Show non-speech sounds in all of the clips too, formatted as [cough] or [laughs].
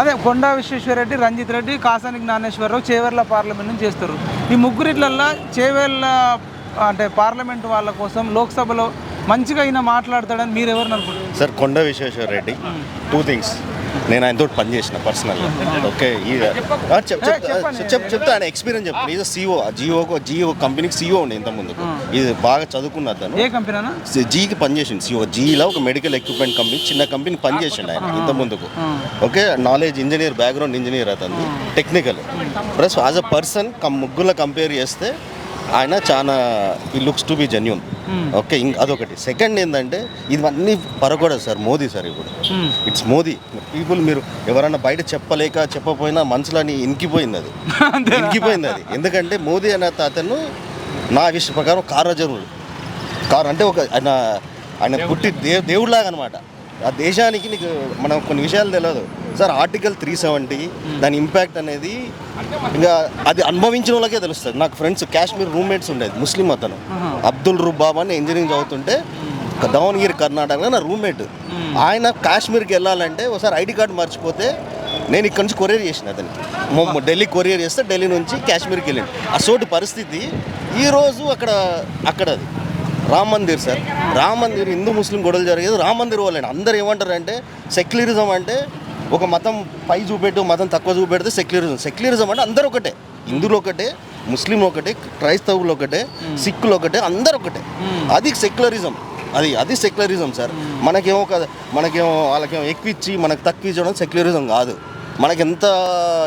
అదే కొండా విశ్వేశ్వరరెడ్డి రంజిత్ రెడ్డి కాసాని జ్ఞానేశ్వరరావు చేవెర్ల పార్లమెంట్ నుంచి చేస్తారు. ఈ ముగ్గురిట్లల్లో చేవెర్ల అంటే పార్లమెంట్ వాళ్ళ కోసం లోక్సభలో మంచిగా ఈయన మాట్లాడతాడని మీరు ఎవరిని అనుకుంటారు సార్ కొండ విశ్వేశ్వర రెడ్డి. టూ థింగ్స్ నేను ఆయనతో పని చేసిన పర్సనల్గా. ఓకే చెప్తా ఆయన ఎక్స్పీరియన్స్ చెప్తాను ఈజ్ సీఓ జియో జియో కంపెనీకి సీఓ ఉండే ఇంత ముందు ఇది బాగా చదువుకున్న అతను. జీకి పనిచేసింది సిఓ జీలో ఒక మెడికల్ ఎక్విప్మెంట్ కంపెనీ చిన్న కంపెనీ పనిచేసిండు ఆయన ఇంత ముందుకు okay knowledge engineer background engineer అతను technical plus as a person ముగ్గుల కంపేర్ చేస్తే ఆయన చాలా ఈ looks to be genuine okay ఇంక అదొకటి. సెకండ్ ఏంటంటే ఇవన్నీ పరకూడదు సార్ మోదీ సార్ ఇప్పుడు. ఇట్స్ మోదీ. పీపుల్ మీరు ఎవరన్నా బయట చెప్పలేక చెప్పపోయినా మనసులని ఇంకిపోయింది అది ఇంకిపోయింది అది ఎందుకంటే మోదీ అనే అతను నా విషయం ప్రకారం కారజరుడు కారు అంటే ఒక ఆయన ఆయన పుట్టి దే దేవుడిలాగా అనమాట ఆ దేశానికి నీకు మనం కొన్ని విషయాలు తెలియదు సార్ ఆర్టికల్ త్రీ సెవెంటీ దాని ఇంపాక్ట్ అనేది ఇంకా అది అనుభవించిన వాళ్ళకే తెలుస్తుంది. నాకు ఫ్రెండ్స్ కాశ్మీర్ రూమ్మేట్స్ ఉండేది ముస్లిం అతను. అబ్దుల్ రుబాబ్ అని ఇంజనీరింగ్ చదువుతుంటే దావణగిరి కర్ణాటకలో నా రూమ్మేట్ ఆయన కాశ్మీర్కి వెళ్ళాలంటే ఒకసారి ఐడి కార్డు మర్చిపోతే నేను ఇక్కడ నుంచి కొరియర్ చేసిన అతనికి ఢిల్లీ కొరియర్ చేస్తే ఢిల్లీ నుంచి కాశ్మీర్కి వెళ్ళింది అసోటి పరిస్థితి ఈరోజు అక్కడ అక్కడ అది రామ్ మందిర్ సార్. రామ్ మందిర్ హిందూ ముస్లిం గొడవలు జరిగేది రామ్ మందిర్ వాళ్ళని అందరు ఏమంటారు అంటే సెక్యులరిజం అంటే ఒక మతం పై చూపెట్టు మతం తక్కువ చూపెడితే సెక్యులరిజం. సెక్యులరిజం అంటే అందరూ ఒకటే. హిందువులు ఒకటే ముస్లిం ఒకటే క్రైస్తవులు ఒకటే సిక్కులు ఒకటే అందరు ఒకటే. అది సెక్యులరిజం. అది అది సెక్యులరిజం సార్. మనకేమో కదా మనకేమో వాళ్ళకేమో ఎక్కువ ఇచ్చి మనకు తక్కువ ఇచ్చడం సెక్యులరిజం కాదు. మనకి ఎంత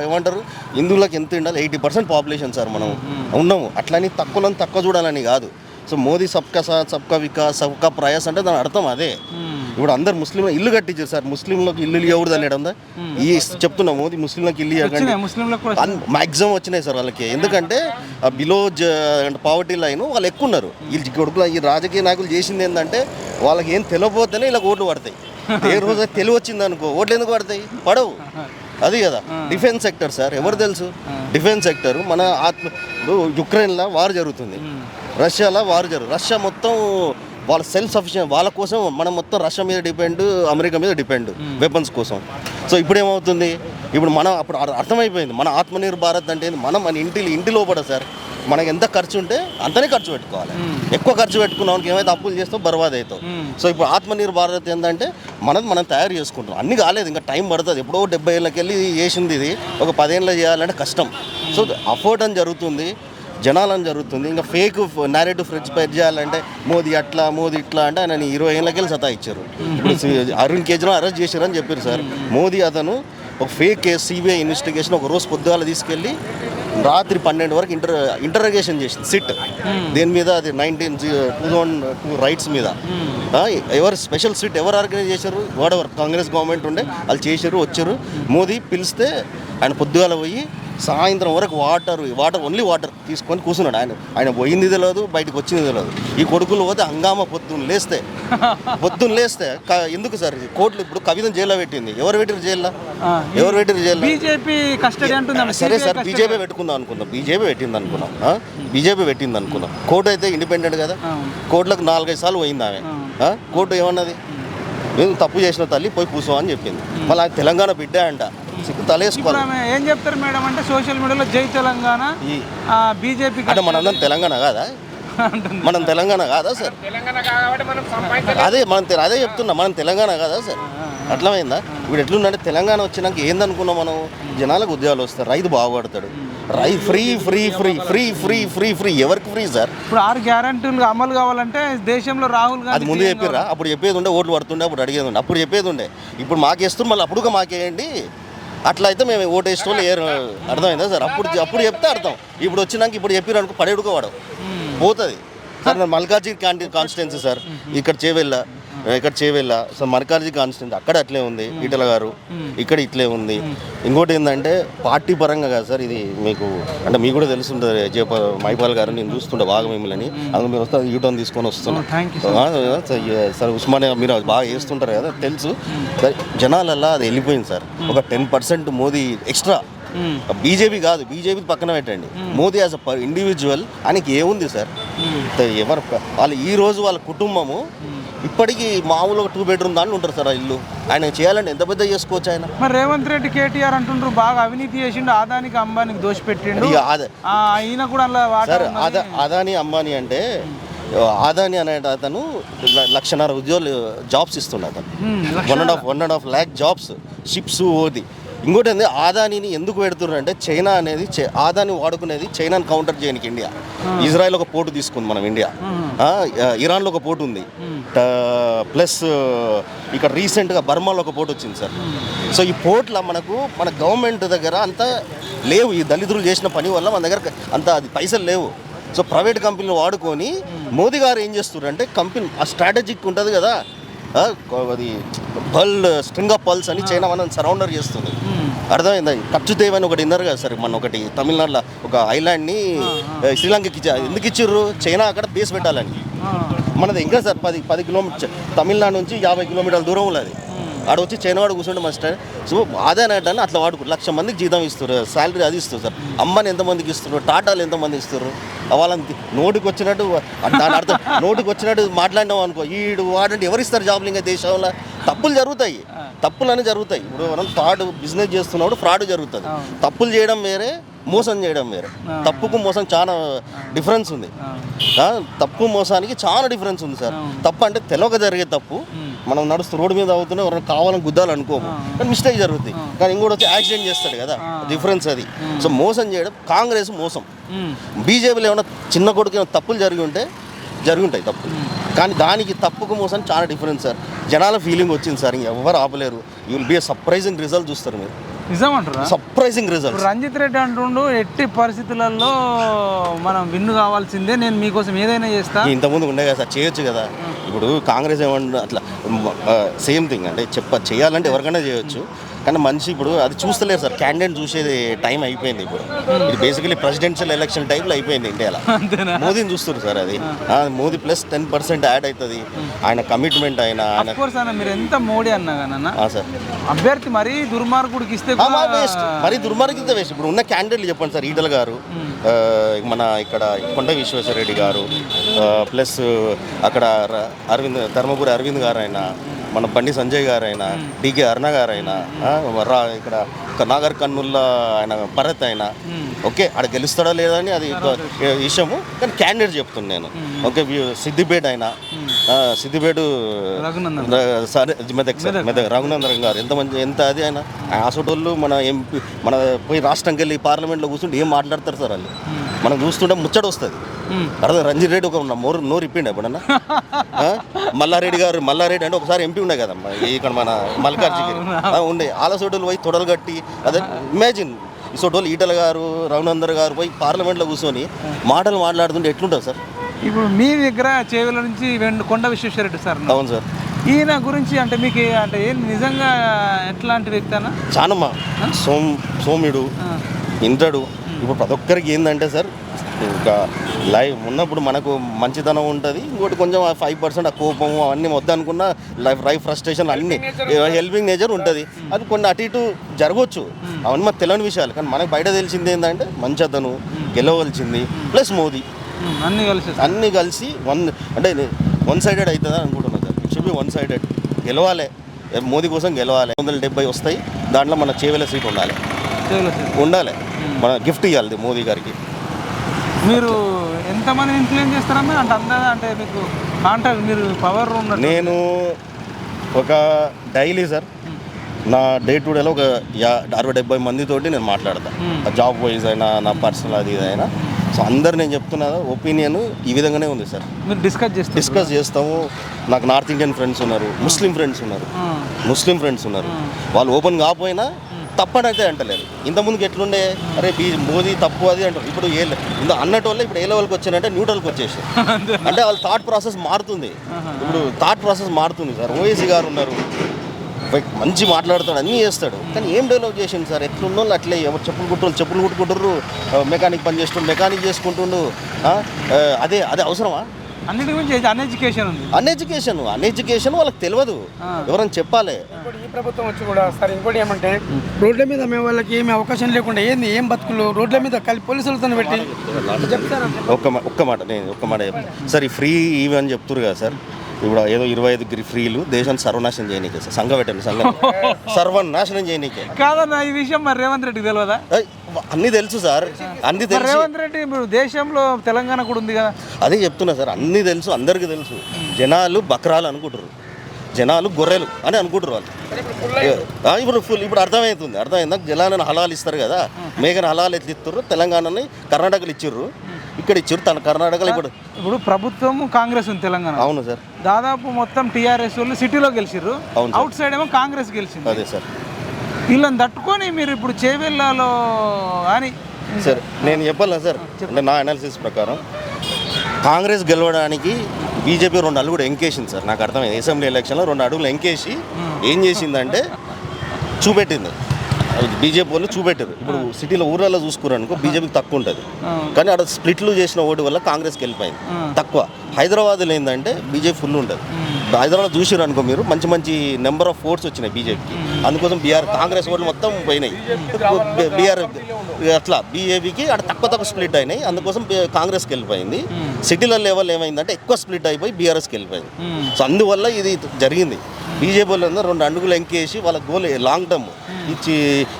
ఏమంటారు హిందువులకు ఎంత ఉండాలి? ఎయిటీ పర్సెంట్ పాపులేషన్ సార్ మనం. ఉన్నాము. అట్లని తక్కువలో తక్కువ చూడాలని కాదు. సో మోదీ సబ్కా సాత్ సబ్కా వికాస్ సబ్కా ప్రయాస్ అంటే దాని అర్థం అదే. ఇప్పుడు అందరు ముస్లింలు ఇల్లు కట్టించారు సార్. ముస్లింలకు ఇల్లు ఇవ్వకూడదు అని ఉందా? ఈ చెప్తున్నా మోదీ ముస్లింలకు ఇల్లు ఇవ్వకండి వచ్చినాయి సార్ వాళ్ళకి. ఎందుకంటే బిలో పావర్టీ లైన్ వాళ్ళు ఎక్కువ ఉన్నారు వీళ్ళు కొడుకులు ఈ రాజకీయ నాయకులు చేసింది ఏంటంటే వాళ్ళకి ఏం తెలియపోతేనే ఇలా ఓట్లు పడతాయి. ఏ రోజు తెలివి వచ్చింది అనుకో ఓట్లు ఎందుకు పడతాయి? పడవు. అది కదా. డిఫెన్స్ సెక్టర్ సార్ ఎవరు తెలుసు? డిఫెన్స్ సెక్టర్ మన ఆత్మ యుక్రెయిన్లో వార్ జరుగుతుంది. రష్యాలో వార్ జరుగు రష్యా మొత్తం వాళ్ళ సెల్ఫ్ సఫిషియెంట్ వాళ్ళ కోసం మనం మొత్తం రష్యా మీద డిపెండ్ అమెరికా మీద డిపెండ్ వెపన్స్ కోసం. సో ఇప్పుడు ఏమవుతుంది ఇప్పుడు మనం అప్పుడు అర్- అర్థమైపోయింది. మన ఆత్మనిర్భర్ భారత్ అంటే? మనం మన ఇంటి ఇంటి లోపల సార్ మనకి ఎంత ఖర్చు ఉంటే అంతనే ఖర్చు పెట్టుకోవాలి. ఎక్కువ ఖర్చు పెట్టుకున్నాం ఏమైతే అప్పులు చేస్తావు బర్బాద్ అవుతావు. సో ఇప్పుడు ఆత్మనిర్భర్ భారత్ ఏంటంటే మనది మనం తయారు చేసుకుంటాం అన్ని కాలేదు ఇంకా టైం పడుతుంది. ఎప్పుడో డెబ్బై ఏళ్ళకి వెళ్ళి చేసింది ఇది. ఒక పదేళ్ళు చేయాలంటే కష్టం. సో అఫోర్డ్ అని జరుగుతుంది. జనాలని జరుగుతుంది. ఇంకా ఫేక్ నేరేటివ్ ఫ్రెండ్స్ స్ప్రెడ్ చేయాలంటే మోదీ అట్లా మోదీ ఇట్లా అంటే ఆయన ఇరవై ఏళ్ళకి వెళ్ళి సతా ఇచ్చారు ఇప్పుడు అరవింద్ కేజ్రీవాల్ అరెస్ట్ చేశారు అని చెప్పారు సార్. మోదీ అతను ఒక ఫేక్ కేసు సిబిఐ ఇన్వెస్టిగేషన్ ఒక రోజు పొద్దుగాల తీసుకెళ్ళి రాత్రి పన్నెండు వరకు ఇంటర్ ఇంటర్గేషన్ చేసింది సిట్ దేని మీద? అది nineteen two thousand two riots మీద. ఆ, ఎవరు స్పెషల్ సిట్ ఎవరు ఆర్గనైజ్ చేశారు? వాట్ ఎవర్ కాంగ్రెస్ గవర్నమెంట్ ఉండే వాళ్ళు చేశారు వచ్చారు. మోదీ పిలిస్తే ఆయన పొద్దుగాల పోయి సాయంత్రం వరకు వాటర్ వాటర్ ఓన్లీ వాటర్ తీసుకొని కూర్చున్నాడు ఆయన. ఆయన పోయింది తెలియదు బయటకు వచ్చింది తెలియదు ఈ కొడుకులు పోతే హంగామా పొద్దున్న లేస్తే పొద్దున్న లేస్తే ఎందుకు సార్ కోర్టులు ఇప్పుడు కవితను జైల్లో పెట్టింది. ఎవరు పెట్టారు జైల్లో? ఎవరు పెట్టారు జైల్లో? బీజేపీ కస్టడీ సరే సార్ బీజేపీ పెట్టుకుందాం అనుకున్నాం బీజేపీ పెట్టింది అనుకున్నాం? బీజేపీ పెట్టింది అనుకున్నాం. కోర్టు అయితే ఇండిపెండెంట్ కదా? కోర్టులకు నాలుగైదు సార్లు పోయింది ఆమె? కోర్టు ఏమన్నది? నేను తప్పు చేసిన తల్లి పోయి కూర్చో అని చెప్పింది. మళ్ళీ ఆయన తెలంగాణ బిడ్డ అంట. సిగ్గు తలేసుకోవాలి ఏం చెప్తారు మేడం అంటే సోషల్ మీడియాలో జై తెలంగాణ బీజేపీ అంటే మనందరం తెలంగాణ కాదా? మనం తెలంగాణ కాదా సార్? అదే మనం అదే చెప్తున్నా మనం తెలంగాణ కాదా సార్? అర్థమైందా? ఇప్పుడు ఎట్లుందంటే తెలంగాణ వచ్చినాక ఏందనుకున్నాం మనం? జనాలకు ఉద్యోగాలు వస్తాయి రైతు బాగుపడతాడు. రై free free free free free free free. ఎవరికి ఫ్రీ సార్? ఇప్పుడు ఆరు గ్యారంటీలు అమలు కావాలంటే దేశంలో రాహుల్ అది ముందు చెప్పిర్రా? అప్పుడు చెప్పేది ఉండే ఓట్లు పడుతుండే అప్పుడు అడిగేది ఉండే అప్పుడు చెప్పేది ఉండే. ఇప్పుడు మాకేస్తున్నారు మళ్ళీ అప్పుడుగా మాకేయండి. అట్లా అయితే మేము ఓటు వేసిన వాళ్ళు ఏరు. అర్థమైందా సార్? అప్పుడు అప్పుడు చెప్తే అర్థం. ఇప్పుడు వచ్చినాక ఇప్పుడు చెప్పారు అనుకో పడేడుకోవాడు పోతుంది. సార్ కాంటి కాన్స్టిట్యున్సీ సార్ ఇక్కడ చేవెళ్ళ. ఇక్కడ చేవెళ్ళ సో మల్కార్జీ కాన్స్టిట్యున్సీ అక్కడ అట్లే ఉంది ఈటల గారు. ఇక్కడ ఇట్లే ఉంది. ఇంకోటి ఏంటంటే పార్టీ పరంగా కాదు సార్ ఇది మీకు అంటే మీకు కూడా తెలుసుంటుంది జయప మైపాల్ గారు నేను చూస్తుంటే బాగా మిమ్మల్ని. అందులో మీరు వస్తే యూటర్న్ తీసుకొని వస్తున్నా. థ్యాంక్ యూ ఆ, సార్, ఉస్మానియా మీరు బాగా చేస్తుంటారు కదా తెలుసు. జనాలల్లా అది వెళ్ళిపోయింది సార్. ఒక ten percent Modi extra. BJP కాదు బీజేపీ పక్కన పెట్టండి. మోదీ యాజ్ అ ఇండివిజువల్ ఆయనకి ఏముంది సార్? ఎవరు వాళ్ళు ఈ రోజు వాళ్ళ కుటుంబము ఇప్పటికీ మామూలుగా టూ బెడ్రూమ్ దాంట్లో ఉంటారు సార్ ఆ ఇల్లు. ఆయన చేయాలంటే ఎంత పెద్ద చేసుకోవచ్చు ఆయన? మరి రేవంత్ రెడ్డి కేటీఆర్ అంటుండ్రు బాగా అవినీతి చేసిండు ఆదానికి అంబానికి దోషపెట్టిండు. ఇక అదే ఆ, ఈయన కూడా సార్ అదాని అంబానీ అంటే ఆదాని అనే అతను లక్షన్నర ఉద్యోగులు జాబ్స్ ఇస్తుండే అతను. One and half one and half lakh jobs ships ఓది. ఇంకోటి ఏంది ఆదానిని ఎందుకు పెడుతున్నారు అంటే చైనా అనేది ఆదాని వాడుకునేది చైనాని కౌంటర్ చేయడానికి ఇండియా. ఇజ్రాయెల్ ఒక పోటు తీసుకుంది మనం ఇండియా. ఆ, ఇరాన్లో ఒక పోటు ఉంది. ప్లస్ ఇక్కడ రీసెంట్గా బర్మాలో ఒక పోటు వచ్చింది సార్. సో ఈ పోట్ల మనకు మన గవర్నమెంట్ దగ్గర అంత లేవు. ఈ దళితులు చేసిన పని వల్ల మన దగ్గర అంత అది పైసలు లేవు. సో ప్రైవేట్ కంపెనీలు వాడుకొని మోదీ గారు ఏం చేస్తున్నారు అంటే కంపెనీ ఆ స్ట్రాటజిక్ ఉంటుంది కదా. అది పల్ స్ట్రింగ్ ఆఫ్ పల్స్ అని చైనా మనం సరౌండర్ చేస్తుంది. అర్థమైందా? ఖర్చు తేవని ఒకటి విన్నారు కదా సార్ మన ఒకటి తమిళనాడులో ఒక ఐలాండ్ని శ్రీలంకకి ఇచ్చా ఎందుకు ఇచ్చిర్రు? చైనా అక్కడ బేస్ పెట్టాలని. మనది ఇంకా సార్? పది పది కిలోమీటర్ తమిళనాడు నుంచి యాభై కిలోమీటర్ల దూరం ఉన్నది ఆడ వచ్చి చైనా వాడు కూర్చుంటే మాస్టర్ సో ఆదాయ అంటే అట్లా వాడుకో లక్ష మందికి జీతం ఇస్తారు శాలరీ అది ఇస్తారు సార్. అమ్మని ఎంతమందికి ఇస్తారు టాటాలు ఎంతమంది ఇస్తారు వాళ్ళని నోటికి వచ్చినట్టు దాని అర్థం [laughs] నోటికి వచ్చినట్టు మాట్లాడినాం అనుకో ఈడు వాడంటే ఎవరు ఇస్తారు జాబ్లు ఇంకా దేశంలో? తప్పులు జరుగుతాయి. తప్పులు అనేవి జరుగుతాయి. ఇప్పుడు మనం ఫ్రాడ్ బిజినెస్ చేస్తున్నప్పుడు ఫ్రాడ్ జరుగుతుంది. తప్పులు చేయడం వేరే మోసం చేయడం వేరే. తప్పుకు మోసం చాలా డిఫరెన్స్ ఉంది. తప్పు మోసానికి చాలా డిఫరెన్స్ ఉంది సార్. తప్పు అంటే తెలవక జరిగే తప్పు. మనం నడుస్తూ రోడ్డు మీద అవుతూనే ఎవరైనా కావాలని గుద్దాలి అనుకోము కానీ మిస్టేక్ జరుగుతుంది కానీ ఇంకోటి వచ్చి యాక్సిడెంట్ చేస్తాడు కదా. డిఫరెన్స్ అది. సో మోసం చేయడం కాంగ్రెస్ మోసం. బీజేపీలో ఏమైనా చిన్న కొడుకు ఏమైనా తప్పులు జరిగి ఉంటే జరిగి ఉంటాయి తప్పులు కానీ దానికి తప్పుకు మోసం చాలా డిఫరెన్స్ సార్. జనాల ఫీలింగ్ వచ్చింది సార్. ఇంక ఎవరు ఆపలేరు you will be surprising result చూస్తారు మీరు. నిజం అంటారా సర్ప్రైజింగ్ రిజల్ట్ రంజిత్ రెడ్డి అంటుండు ఎట్టి పరిస్థితులలో మనం విన్ను కావాల్సిందే నేను మీకోసం ఏదైనా చేస్తా. ఇంతకుముందు ఉండే కదా సార్ చేయొచ్చు కదా. ఇప్పుడు కాంగ్రెస్ ఏమన్నా అట్లా సేమ్ థింగ్ అంటే చెప్ప చేయాలంటే ఎవరికైనా చేయొచ్చు. కానీ మనిషి ఇప్పుడు అది చూస్తలేరు సార్. క్యాండిడేట్ చూసేది టైం అయిపోయింది ఇప్పుడు. ఇది బేసికలీ ప్రెసిడెన్షియల్ ఎలక్షన్ టైప్లో అయిపోయింది ఇండియాలో. మోదీని చూస్తారు సార్ అది. Modi plus ten percent add అవుతుంది ఆయన కమిట్మెంట్ ఆయన మీరు ఎంత మోడీ అన్నా సార్. అభ్యర్థి మరీ దుర్మార్గుడికి ఇస్తే వేస్ట్ మరి దుర్మార్గిత వేస్ట్ ఇప్పుడు ఉన్న క్యాండిడేట్లు చెప్పండి సార్ ఈటల గారు ఆ, మన ఇక్కడ కొండ విశ్వేశ్వరరెడ్డి గారు ప్లస్ అక్కడ అరవింద్ ధర్మపురి అరవింద్ గారు అయినా మన బండి సంజయ్ గారు అయినా డికే అరుణ గారు అయినా రా ఇక్కడ నాగర్ కర్నూల్లో ఆయన భరత్ అయినా ఓకే ఆడ గెలుస్తాడా లేదా అని అది విషయము కానీ క్యాండిడేట్ చెప్తున్నాను నేను. ఓకే సిద్దిపేట అయినా సిద్దిపేట సరే మెదక్ సార్ మెదక్. రఘునందన్ గారు. ఎంత మంచి ఎంత అది ఆయన? ఆసోటోళ్ళు మన ఎంపీ మన పోయి రాష్ట్రంకి వెళ్ళి పార్లమెంట్లో కూర్చుంటే ఏం మాట్లాడతారు సార్ వాళ్ళు? మనం చూస్తుంటే ముచ్చట వస్తుంది. మ్మ్. అర్థం రంజిత్ రెడ్డి ఒక ఉన్న నోరు నోరు ఇప్పిండి ఎప్పుడన్నా? మల్లారెడ్డి గారు మల్లారెడ్డి అంటే ఒకసారి ఎంపీ ఉండే కదమ్మా ఇక్కడ మన మల్కార్జిగిరి ఉండే. ఆలసోటోళ్ళు పోయి తొడలు కట్టి అదే ఇమాజిన్ ఈ సోటోళ్ళు ఈటల గారు రఘునందర్ గారు పోయి పార్లమెంట్లో కూర్చొని మాటలు మాట్లాడుతుంటే ఎట్లుంటుంది సార్? ఇప్పుడు మీ దగ్గర చేవెల నుంచి కొండ విశ్వేశ్వరరెడ్డి సార్. అవును సార్. ఈయన గురించి అంటే మీకు అంటే ఏం నిజంగా ఎట్లాంటి వ్యక్తి అన్న చానమ్మా సోమ్ సోమ్యుడు ఇంద్రుడు. ఇప్పుడు ప్రతి ఒక్కరికి ఏంటంటే సార్ ఇంకా లైఫ్ ఉన్నప్పుడు మనకు మంచితనం ఉంటుంది. ఇంకోటి కొంచెం ఫైవ్ పర్సెంట్ ఆ కోపం అవన్నీ వద్దనుకున్న లైఫ్ లైఫ్ ఫ్రస్ట్రేషన్ అన్నీ హెల్పింగ్ నేచర్ ఉంటుంది. అది కొన్ని అటు ఇటు జరగవచ్చు అవన్నీ మనకు తెలియని విషయాలు. కానీ మనకు బయట తెలిసింది ఏంటంటే మంచితను గెలవలసింది ప్లస్ మోదీ. అన్నీ కలిసి అన్నీ కలిసి వన్ అంటే వన్ సైడెడ్ అవుతుందా అనుకుంటున్నాను sir. It should be one sided గెలవాలి మోదీ కోసం గెలవాలి. వందల డెబ్బై వస్తాయి. దాంట్లో మన చేవెల సీట్ ఉండాలి. ఉండాలి. మన గిఫ్ట్ ఇవ్వాలి మోదీ గారికి. మీరు ఎంతమంది ఇన్ఫ్లుయెన్స్ చేస్తారమ్మా అంటే అంటే మీకు కాంటాక్ట్ మీరు పవర్ నేను ఒక డైలీ సార్ నా డే టు డేలో ఒక యా అరవై డెబ్బై మందితోటి నేను మాట్లాడతాను జాబ్ వైజ్ అయినా నా పర్సనల్ అది ఇది అయినా. సో అందరు నేను చెప్తున్నా ఒపీనియన్ ఈ విధంగానే ఉంది సార్. మీరు డిస్కస్ చేస్తారు డిస్కస్ చేస్తాము. నాకు నార్త్ ఇండియన్ ఫ్రెండ్స్ ఉన్నారు ముస్లిం ఫ్రెండ్స్ ఉన్నారు ముస్లిం ఫ్రెండ్స్ ఉన్నారు. వాళ్ళు ఓపెన్ కాకపోయినా తప్పనైతే అంటలేరు. ఇంత ముందుకు ఎట్లుండే? అరే బీ మోదీ తప్పు అది అంటారు. ఇప్పుడు ఏ ఇంత అన్నట్టు వల్ల ఇప్పుడు ఏ లెవెల్కి వచ్చారంటే న్యూట్రల్కి వచ్చేసి [laughs] అంటే వాళ్ళ థాట్ ప్రాసెస్ మారుతుంది. ఇప్పుడు థాట్ ప్రాసెస్ మారుతుంది సార్. ఓఎసీ గారు ఉన్నారు. బై- మంచి మాట్లాడతాడు అన్నీ చేస్తాడు. కానీ ఏం డెవలప్ చేసిండు సార్? ఎట్లున్న వాళ్ళు అట్లే ఎవరు చెప్పులు కుట్టరు చెప్పులు కుట్టుకుంటారు మెకానిక్ పని చేస్తుండు మెకానిక్ చేసుకుంటుండు అదే అదే అవసరమా? అన్నిటి గురించి అన్ఎడ్యుకేషన్ ఉంది. అన్ఎడ్యుకేషన్ అన్ఎడ్యుకేషన్ వాళ్ళకి తెలియదు. ఎవరైనా చెప్పాలి. ఈ ప్రభుత్వం వచ్చి కూడా సార్ ఇంకోటి ఏమంటే రోడ్ల మీద మేము వాళ్ళకి ఏమి అవకాశం లేకుండా ఏంది ఏం బతుకులు రోడ్ల మీద కలిపి పోలీసులతో పెట్టి చెప్తారా? ఒక్క మా- ఒక్క మాట నేను ఒక్క మాట చెప్తాను సార్ ఈ ఫ్రీ ఇవి అని చెప్తున్నారు కదా సార్. ఇప్పుడు ఏదో ఇరవై ఐదు గ్రి- ఫ్రీలు దేశాన్ని సర్వనాశనం చేయనీకే సార్. సంఘ పెట్టండి సంఘం. సర్వనాశనం చేయనీకే. కాదన్న ఈ విషయం మరి రేవంత్ రెడ్డికి తెలియదా అన్నీ తెలుసు సార్. అన్నీ తెలుసు. రేవంత్ రెడ్డి ఇప్పుడు దేశంలో తెలంగాణ కూడా ఉంది కదా. అదే చెప్తున్నా సార్ అన్నీ తెలుసు అందరికీ తెలుసు. జనాలు బక్రాలు అనుకుంటారు జనాలు గొర్రెలు అని అనుకుంటారు వాళ్ళు. ఇప్పుడు ఫుల్ ఇప్పుడు అర్థమవుతుంది అర్థమైందా. జనాలను హలాలు ఇస్తారు కదా. మేఘన హలాలు ఎట్లా ఇస్తారు తెలంగాణని కర్ణాటకలు ఇచ్చిర్రు. ఇక్కడ ఇచ్చిర్రు తన కర్ణాటకలో ఇప్పుడు ఇప్పుడు ప్రభుత్వం కాంగ్రెస్ ఉంది తెలంగాణ. అవును సార్. దాదాపు మొత్తం టీఆర్ఎస్ వాళ్ళు సిటీలో గెలిచిర్రు. అవును అవుట్ సైడ్ ఏమో కాంగ్రెస్ గెలిచింది. అదే సార్. వీళ్ళని తట్టుకొని మీరు ఇప్పుడు చేవెళ్ళలో అని సార్ నేను చెప్పాలా సార్? అంటే నా అనాలిసిస్ ప్రకారం కాంగ్రెస్ గెలవడానికి బీజేపీ రెండు అడుగులు ఎంకేసింది సార్. నాకు అర్థమైంది. అసెంబ్లీ ఎలక్షన్లో రెండు అడుగులు ఎంకేసి ఏం చేసిందంటే [laughs] చూపెట్టింది. బీజేపీ వాళ్ళు చూపెట్టారు. ఇప్పుడు సిటీలో ఊర్లలో చూసుకున్నారు అనుకో బీజేపీకి తక్కువ ఉంటుంది. కానీ అక్కడ స్ప్లిట్లు చేసిన ఓటు వల్ల కాంగ్రెస్కి వెళ్ళిపోయింది. తక్కువ. హైదరాబాద్లో ఏంటంటే బీజేపీ ఫుల్ ఉంటుంది. హైదరాబాద్ చూసారు అనుకో మీరు మంచి మంచి నెంబర్ ఆఫ్ ఓట్స్ వచ్చినాయి బీజేపీకి అందుకోసం బీఆర్ కాంగ్రెస్ ఓట్లు మొత్తం పోయినాయి. బీఆర్ అట్లా బీజేపీకి అక్కడ తక్కువ తక్కువ స్ప్లిట్ అయినాయి. అందుకోసం కాంగ్రెస్కి వెళ్ళిపోయింది. సిటీల లెవెల్ ఏమైందంటే ఎక్కువ స్ప్లిట్ అయిపోయి బీఆర్ఎస్కి వెళ్ళిపోయింది. సో అందువల్ల ఇది జరిగింది. బీజేపీ వాళ్ళు రెండు అడుగులు ఎంకేసి వాళ్ళ గోల్ లాంగ్ టర్మ్ ఇచ్చి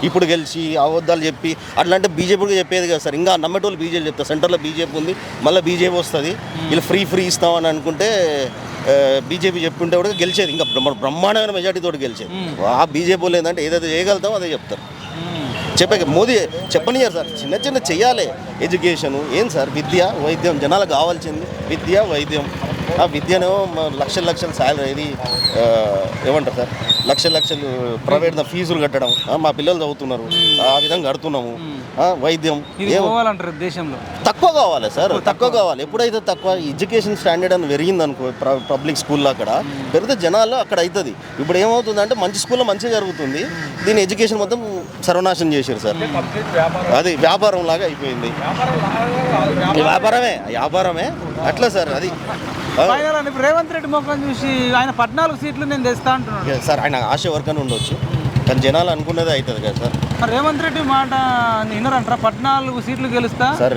ఇప్పుడు గెలిచి అబద్ధాలు చెప్పి అట్లా అంటే బీజేపీకి చెప్పేది కదా సార్. ఇంకా నమ్మేటోళ్ళు బీజేపీ చెప్తారు. సెంటర్లో బీజేపీ ఉంది మళ్ళీ బీజేపీ వస్తుంది. వీళ్ళు ఫ్రీ ఫ్రీ ఇస్తామని అనుకుంటే బీజేపీ చెప్పుంటే కూడా గెలిచేది. ఇంకా బ్రహ్మ బ్రహ్మాండమైన మెజార్టీ తోటి గెలిచేది. ఆ బీజేపీ వాళ్ళు ఏంటంటే ఏదైతే చేయగలుగుతామో అదే చెప్తారు. చెప్పాక మోదీ చెప్పనియారు సార్. చిన్న చిన్న చెయ్యాలి ఎడ్యుకేషను ఏం సార్? విద్య వైద్యం జనాలకు కావాల్సింది విద్య వైద్యం. ఆ విద్యనేమో మ- లక్షల లక్షల శాలరీ ఇది ఏమంటారు సార్? లక్షల లక్షలు ప్రైవేట్ ఫీజులు కట్టడం. మా పిల్లలు చదువుతున్నారు. ఆ విధంగా కడుతున్నాము. వైద్యం. దేశంలో? తక్కువ కావాలి సార్ తక్కువ కావాలి. ఎప్పుడైతే తక్కువ ఎడ్యుకేషన్ స్టాండర్డ్ అని పెరిగింది అనుకో పబ్లిక్ స్కూల్లో అక్కడ పెరిగితే జనాలు అక్కడ అవుతుంది ఇప్పుడు ఏమవుతుందంటే మంచి స్కూల్లో మంచిగా జరుగుతుంది. దీని ఎడ్యుకేషన్ మొత్తం సర్వనాశనం చేశారు సార్. అది వ్యాపారం లాగా అయిపోయింది. వ్యాపారమే వ్యాపారమే. అట్లా సార్ అది. అని రేవంత్ రెడ్డి ముఖం చూసి ఆయన పద్నాలుగు సీట్లు నేను తెస్తా అంటున్నాడు. సార్ ఆయన ఆశ వరకనే ఉండొచ్చు. కానీ జనాలు అనుకున్నదే అవుతుంది కదా సార్. రేవంత్ రెడ్డి మాట వినరంటారా? పద్నాలుగు సీట్లు గెలుస్తా సార్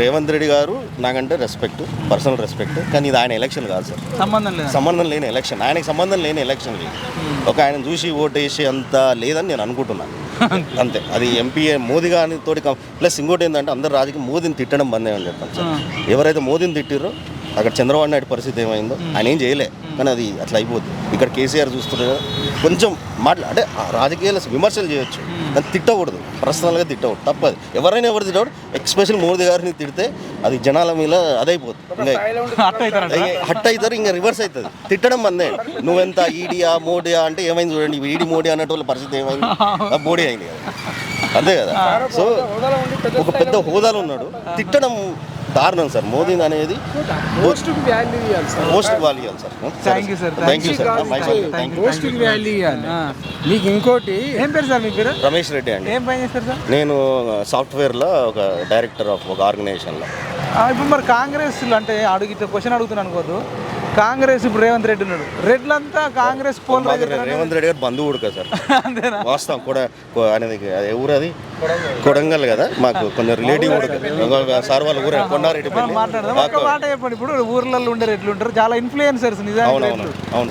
రేవంత్ రెడ్డి గారు నాకంటే రెస్పెక్ట్ పర్సనల్ రెస్పెక్ట్ కానీ ఇది ఆయన ఎలక్షన్ కాదు సార్. సంబంధం లేదు. సంబంధం లేని ఎలక్షన్ ఆయనకి సంబంధం లేని ఎలక్షన్ ఇది. ఒక ఆయన చూసి ఓటేసి అంత లేదని నేను అనుకుంటున్నాను. అంతే. అది ఎంపీ మోదీ కం- ప్లస్ ఇంకోటి ఏంటంటే అందరు రాజకీయ మోదీని తిట్టడం బందే అని చెప్పాను సార్. ఎవరైతే మోదీని తిట్టిరో అక్కడ చంద్రబాబు నాయుడు పరిస్థితి ఏమైందో ఆయన ఏం చేయలే. కానీ అది అట్లా అయిపోద్ది. ఇక్కడ కేసీఆర్ చూస్తున్నారు కదా కొంచెం మాట్లా అంటే ఆ రాజకీయాలు విమర్శలు చేయొచ్చు. కానీ తిట్టకూడదు. పర్సనల్గా తిట్టకూడదు. తప్పదు. ఎవరైనా ఎవరు తిట్టకూడదు ఎక్స్పెషల్ మోదీ గారిని తిడితే అది జనాల మీద అదైపోతుంది ఇంకా [laughs] హట్ అవుతారు ఇంకా రివర్స్ అవుతుంది తిట్టడం మందే. నువ్వెంత ఈడియా మోడియా అంటే ఏమైంది చూడండి. ఈడి మోడీ అన్నట్టు పరిస్థితి ఏమైంది? ఆ మోడీ అయింది కదా. అంతే కదా. సో ఒక పెద్ద హోదాలో ఉన్నాడు. తిట్టడం దారుణం సార్. మోదీ అనేది వాల్యూ ఇవ్వాలి sir. Thank you sir. Thank you sir. Thank you పోస్ట్కి వాల్యూ ఇవ్వాలి. మీకు ఇంకోటి ఏం పేరు సార్ మీ పేరు? రమేష్ రెడ్డి అండి. ఏం పని చేస్తారు సార్? నేను సాఫ్ట్వేర్లో ఒక డైరెక్టర్ ఆఫ్ ఒక ఆర్గనైజేషన్లో. ఆ, ఇప్పుడు మరి కాంగ్రెస్ అంటే అడుగు క్వశ్చన్ అడుగుతున్నాను అనుకోదు కాంగ్రెస్ ఇప్పుడు రేవంత్ రెడ్డి ఉన్నాడు. రెడ్లంతా కాంగ్రెస్ పోల్ రేవంత్ రెడ్డి గారు బంధువుడు కదా సార్. అంతేనా? వాస్తవం కూడా అనేది ఊరు అది? కొడంగల్ కదా? మాకు కొంచెం రిలేటివ్ సార్ వాళ్ళ ఊరే కొండారెడ్డి మాట్లాడదాం. ఒక్క మాట చెప్పండి. ఇప్పుడు ఊర్లలో ఉండే రెడ్లు ఉంటారు. చాలా ఇన్ఫ్లుయెన్సర్స్ నిజానికి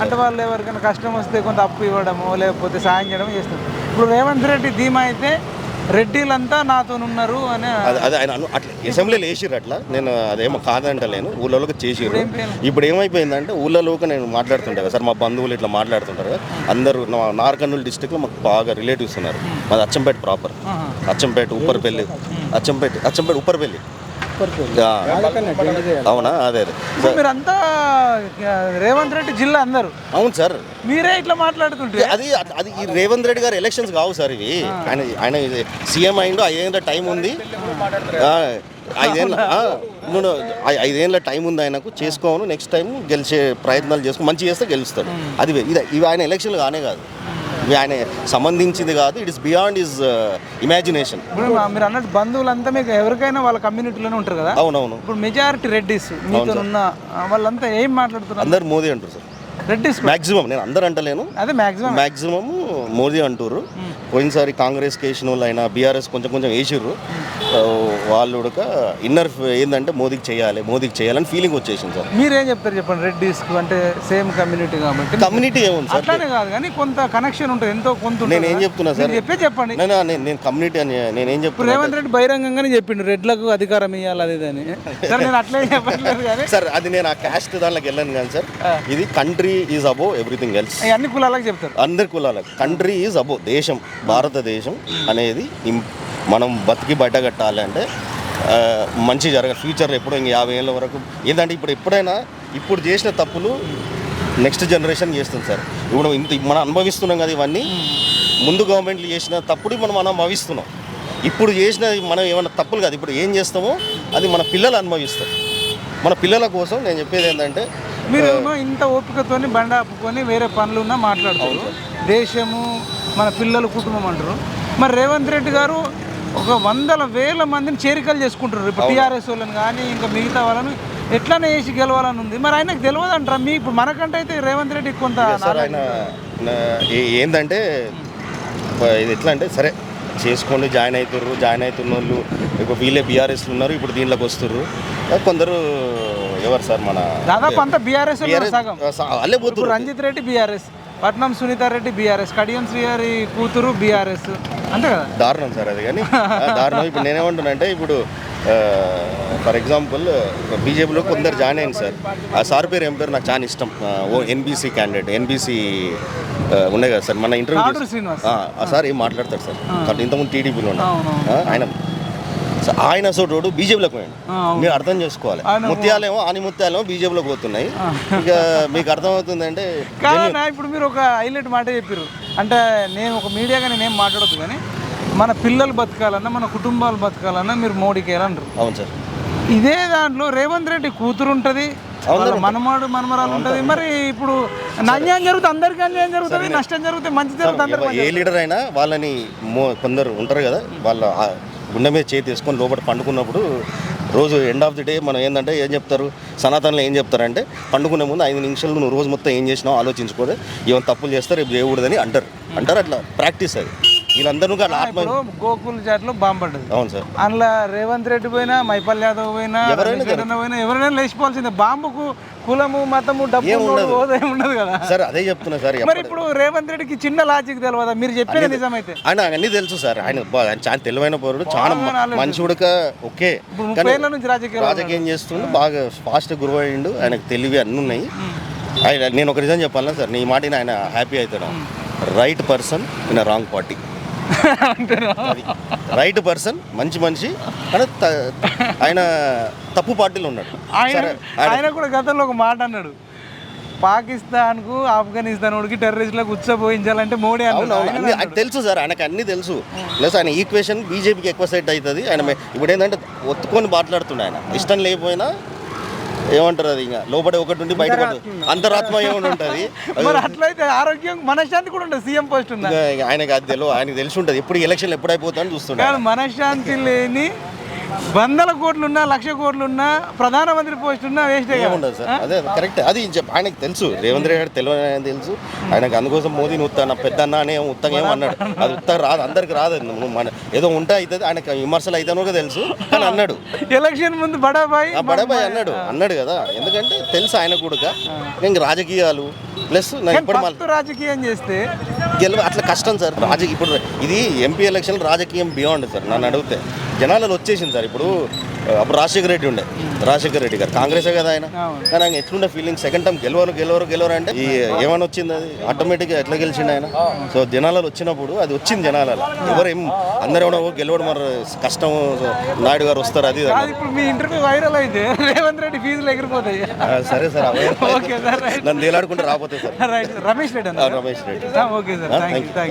అంటే వాళ్ళు ఎవరికైనా కష్టం వస్తే కొంత అప్పు ఇవ్వడము లేకపోతే సాయం చేయడం చేస్తారు. ఇప్పుడు రేవంత్ రెడ్డి ధీమా అయితే రెడ్డిలంతా నాతో ఉన్నారు అని అది ఆయన అను- అట్లా అసెంబ్లీలో వేసిర్రు అట్లా. నేను అదేమో కాదంటలేను ఊళ్ళలోకి చేసిర్రు. ఇప్పుడు ఏమైపోయిందంటే ఊళ్ళలోకి నేను మాట్లాడుతుంటా కదా సార్ మా బంధువులు ఇట్లా మాట్లాడుతుంటారు అందరూ నార్కర్నూలు డిస్టిక్లో మాకు బాగా రిలేటివ్స్ ఉన్నారు. మాది అచ్చంపేట ప్రాపర్ అచ్చంపేట ఉప్పర్పల్లి అచ్చంపేట అచ్చంపేట ఉప్పర్పల్లి అవునా? అదే అదే. మీరంతా రేవంత్ రెడ్డి జిల్లా అందరు. అవును సార్. మీరే ఇట్లా మాట్లాడుతుంటే అది అది ఈ రేవంత్ రెడ్డి గారు ఎలక్షన్స్ కావు సార్ ఇవి. ఆయన ఆయన సీఎం అయిండు ఐదేళ్ళ టైం ఉంది. ఐదేళ్ళ ఐదేళ్ళ టైం ఉంది ఆయనకు. చేసుకోను నెక్స్ట్ టైం గెలిచే ప్రయత్నాలు చేసుకో మంచి చేస్తే గెలుస్తాడు. అది ఇది ఇవి ఆయన ఎలక్షన్లు కానే కాదు. ఆయన సంబంధించింది కాదు it is beyond is imagination ఇప్పుడు మీరు అన్నట్టు బంధువులంతా మీకు ఎవరికైనా వాళ్ళ కమ్యూనిటీలోనే ఉంటారు కదా? అవునవును. ఇప్పుడు మెజారిటీ రెడ్డిస్ మీతో ఉన్న వాళ్ళంతా ఏం మాట్లాడుతున్నారు? అందరు మోదీ అంటారు సార్. రెడ్డిస్ మాక్సిమం నేను అందరు అంటలేను. అదే మాక్సిమం మాక్సిమం మోదీ అంటారు పోయినసారి కాంగ్రెస్ వేసిన వాళ్ళు అయినా బీఆర్ఎస్ కొంచెం కొంచెం వేసిర్రు. ఆ, వాళ్ళు ఉడక ఇన్నర్ ఏంటంటే మోదీకి చేయాలి మోదీకి చేయాలని ఫీలింగ్ వచ్చేసింది సార్. మీరేం చెప్తారు చెప్పండి రెడ్డిస్ అంటే సేమ్ కమ్యూనిటీ కాబట్టి? కమ్యూనిటీ ఏముంది సార్? అట్లానే కాదు కానీ కొంత కనెక్షన్ ఉంటుంది ఎంతో కొంత నేను ఏం. చెప్తున్నా సార్? చెప్పే చెప్పండి. నేను నేను- కమ్యూనిటీ అని నేనేం ఇప్పుడు చెప్తున్నా రేవంత్ రెడ్డి బహిరంగంగానే చెప్పిండు రెడ్లకు అధికారం ఇవ్వాలి అది అని. [laughs] సరే నేను అట్లే చెప్పట్లేదు కానీ. సార్ అది నేను ఆ క్యాస్ట్ దాంట్లోకి వెళ్ళాను కానీ సార్ ఇది country is above everything else అన్ని కులాలకు చెప్తారు. అందరి కులాలకు. కంట్రీ ఈజ్ అబో దేశం భారతదేశం అనేది మనం బతికి బయట కట్టాలి అంటే మంచి జరగ ఫ్యూచర్లో ఎప్పుడో ఇంక యాభై ఏళ్ళ వరకు. ఏంటంటే ఇప్పుడు ఎప్పుడైనా ఇప్పుడు చేసిన తప్పులు నెక్స్ట్ జనరేషన్ చేస్తుంది సార్. ఇప్పుడు ఇంత మనం అనుభవిస్తున్నాం కదా ఇవన్నీ. ముందు గవర్నమెంట్లు చేసిన తప్పుడు మనం మనం అనుభవిస్తున్నాం. ఇప్పుడు చేసిన మనం ఏమైనా తప్పులు కాదు. ఇప్పుడు ఏం చేస్తామో అది మన పిల్లలు అనుభవిస్తారు. మన పిల్లల కోసం నేను చెప్పేది ఏంటంటే మీరేమో ఇంత ఓపికతోని బండ ఆపుకొని వేరే పనులున్నా మాట్లాడుతారు దేశము మన పిల్లలు కుటుంబం అంటారు. మరి రేవంత్ రెడ్డి గారు ఒక వందల వేల మందిని చేరికలు చేసుకుంటారు ఇప్పుడు టీఆర్ఎస్ వాళ్ళని కానీ ఇంకా మిగతా వాళ్ళని ఎట్లానే వేసి గెలవాలని ఉంది. మరి ఆయనకు తెలియదు అంటారా మీ ఇప్పుడు మనకంటే అయితే రేవంత్ రెడ్డి కొంత సార్ ఆయన నా- ఏ- ఏందంటే ప- ఇది ఎట్లా అంటే సరే చేసుకోండి జాయిన్ అవుతుర్రు జాయిన్ అవుతున్న వాళ్ళు ఇప్పుడు వీళ్ళే బీఆర్ఎస్లు ఉన్నారు ఇప్పుడు దీంట్లోకి వస్తుర్రు. కొందరు ఎవరు సార్ మన దాదాపు అంతా బీఆర్ఎస్ సగం. పోతుర్రు. రంజిత్ రెడ్డి బీఆర్ఎస్ పట్నం సునీత రెడ్డి బీఆర్ఎస్ కడియం శ్రీగారి కూతురు బీఆర్ఎస్ అంతే కదా? దారుణం సార్ అది కానీ దారుణం. ఇప్పుడు నేనేమంటున్నా అంటే ఇప్పుడు ఫర్ ఎగ్జాంపుల్ బీజేపీలో కొందరు జాయిన్ అయింది సార్. ఆ సార్ పేరు ఏం పేరు నాకు చాలా ఇష్టం. ఓ ఎన్బీసీ క్యాండిడేట్ ఎన్బీసీ ఉన్నాయి కదా సార్. మన ఇంటర్వ్యూ సార్ ఏం మాట్లాడతారు సార్. ఇంతకుముందు టీడీపీలో. ఆ, ఆయన ఆయన సోటోడు బీజేపీలోకి పోయాడు. మీరు అర్థం చేసుకోవాలి. ముత్యాలేమో ఆని ముత్యాలేమో బీజేపీలోకి పోతున్నాయి. ఇక మీకు అర్థమవుతుంది అంటే ఇప్పుడు మీరు ఒక హైలైట్ మాట చెప్పారు అంటే నేను ఒక మీడియాగా నేనేం మాట్లాడద్దు కానీ మన పిల్లలు బతకాలన్నా మన కుటుంబాలు బతకాలన్నా మీరు మోడీకి వెళ్ళంటారు అవును సార్. ఇదే దాంట్లో రేవంత్ రెడ్డి కూతురు ఉంటుంది మనమాడు మనమరాలు ఉంటుంది. మరి ఇప్పుడు అన్యాయం జరుగుతుంది అందరికీ అన్యాయం జరుగుతుంది నష్టం జరుగుతుంది మంచి జరుగుతుంది ఏ లీడర్ అయినా వాళ్ళని కొందరు ఉంటారు కదా వాళ్ళ గుండె మీద చేతి వేసుకొని లోపల పండుకున్నప్పుడు రోజు ఎండ్ ఆఫ్ ది డే మనం ఏంటంటే ఏం చెప్తారు? సనాతనలో ఏం చెప్తారంటే పండుకునే ముందు ఐదు నిమిషాలు నువ్వు రోజు మొత్తం ఏం చేసినావు ఆలోచించుకోదు ఏమైనా తప్పులు చేస్తే రేపు చేయకూడదని అంటారు. అంటారు అట్లా. ప్రాక్టీస్ అది. వీళ్ళందరూ కూడా ఆత్మ ఇప్పుడు గోకుల్ చాట్లో బాంబు పడ్డది. అవును సార్. అందులో రేవంత్ రెడ్డి పోయినా మైపల్ యాదవ్ పోయినా ఎవరైనా రమేష్ పోయినా ఎవరైనా లేచిపోవాల్సిందే. బాంబుకు కులము మతము డబ్బు ఏం ఉండదు. హోదా ఏం ఉండదు కదా. సార్ అదే చెప్తున్నా సార్ మరి ఇప్పుడు రేవంత్ రెడ్డికి చిన్న లాజిక్ తెలియదా మీరు చెప్పేది నిజమైతే. ఆయన అన్నీ తెలుసు సార్. ఆయన బా- ఆయన చాలా తెలివైన పౌరుడు చాలా మ- మంచి ఉడక ఓకే. ఇప్పుడు ముప్పై ఏళ్ళ నుంచి రాజకీయాలు రాజకీయం చేస్తుండు బాగా ఫాస్ట్ గురువు అయ్యిండు ఆయనకు తెలివి అన్నీ ఉన్నాయి. ఆయన నేను ఒక రీజన్ చెప్పాలా సార్? నీ మాటిని ఆయన హ్యాపీ అవుతాడు right person in wrong party right person మంచి మనిషి కానీ ఆయన తప్పు పార్టీలో ఉన్నాడు. ఆయన ఆయన కూడా గతంలో ఒక మాట అన్నాడు. పాకిస్తాన్కు ఆఫ్ఘనిస్తాన్ ఉడికి టెర్రరిస్టులకు ఉచ్చబోయించాలంటే మోడీ అన్నాడు. తెలుసు సార్ ఆయనకు అన్ని తెలుసు. ప్లస్ ఆయన ఈక్వేషన్ బీజేపీకి ఎక్కువ సెట్ అవుతుంది. ఆయన ఇప్పుడు ఏంటంటే ఒత్తుకొని మాట్లాడుతుండే ఆయన. ఇష్టం లేకపోయినా ఏమంటారు అది ఇంకా? లోపల ఒకటి ఉండి బయట అంతరాత్మ ఏమైనా ఉంటుంది? [laughs] అట్లయితే ఆరోగ్యం మనశ్శాంతి కూడా ఉంటుంది సీఎం పోస్ట్ ఉందా? ఆయనకి అది తెలియదు ఆయనకి తెలిసి ఉంటుంది. ఎప్పుడు ఎలక్షన్ ఎప్పుడు అయిపోతుందని చూస్తుండే కానీ మనశ్శాంతి లేని వందల కోట్లున్నా లక్ష కోట్లున్నా ప్రధానమంత్రి పోస్ట్ ఉన్నా వేస్టే ఏముండదు సార్. అదే కరెక్ట్. అది ఆయనకి తెలుసు. రేవంత్ రెడ్డి గారు తెలియని తెలుసు. ఆయనకు అందుకోసం మోదీని ఉత్తాన పెద్ద అన్న అనే ఉత్తగా ఏమో అన్నాడు. అది ఉత్త రాదు అందరికి రాదు. మన ఏదో ఉంటే అవుతుంది ఆయనకు విమర్శలు అవుతానో కూడా తెలుసు కానీ అన్నాడు. ఎలక్షన్ ముందు బడాబాయ్ బడబాయ్ అన్నాడు అన్నాడు కదా. ఎందుకంటే తెలుసు ఆయన కూడా నేను రాజకీయాలు ప్లస్ నా ఇప్పుడు రాజకీయం చేస్తే గెలవ అట్లా కష్టం సార్. రాజకీయ ఇప్పుడు ఇది ఎంపీ ఎలక్షన్ రాజకీయం బియాండ్ సార్ నన్ను అడిగితే. జనాలలో వచ్చేసింది సార్. ఇప్పుడు అప్పుడు రాజశేఖర రెడ్డి ఉండే. రాజశేఖర రెడ్డి గారు. కాంగ్రెసే కదా ఆయన. కానీ ఆయన ఎట్లుండే ఫీలింగ్ సెకండ్ టైం గెలవరు గెలవరు గెలవరు అంటే ఈ ఏమైనా వచ్చింది అది? ఆటోమేటిక్గా ఎట్లా గెలిచిండు ఆయన? సో జనాలలో వచ్చినప్పుడు అది వచ్చింది జనాలలో. ఎవరు ఏం అందరూ ఏమన్నా "ఓ, గెలవడం మరి కష్టం నాయుడు గారు వస్తారు అది. ఇప్పుడు మీ ఇంటర్వ్యూ వైరల్ అయితే రేవంత్ రెడ్డి ఫీజులు ఎగిరిపోతాయి. సరే సార్ సార్ [laughs] నన్ను తేలాడుకుంటే రాకపోతే sir. [laughs] Ramesh Reddy Ramesh Reddy. Okay sir thank you thank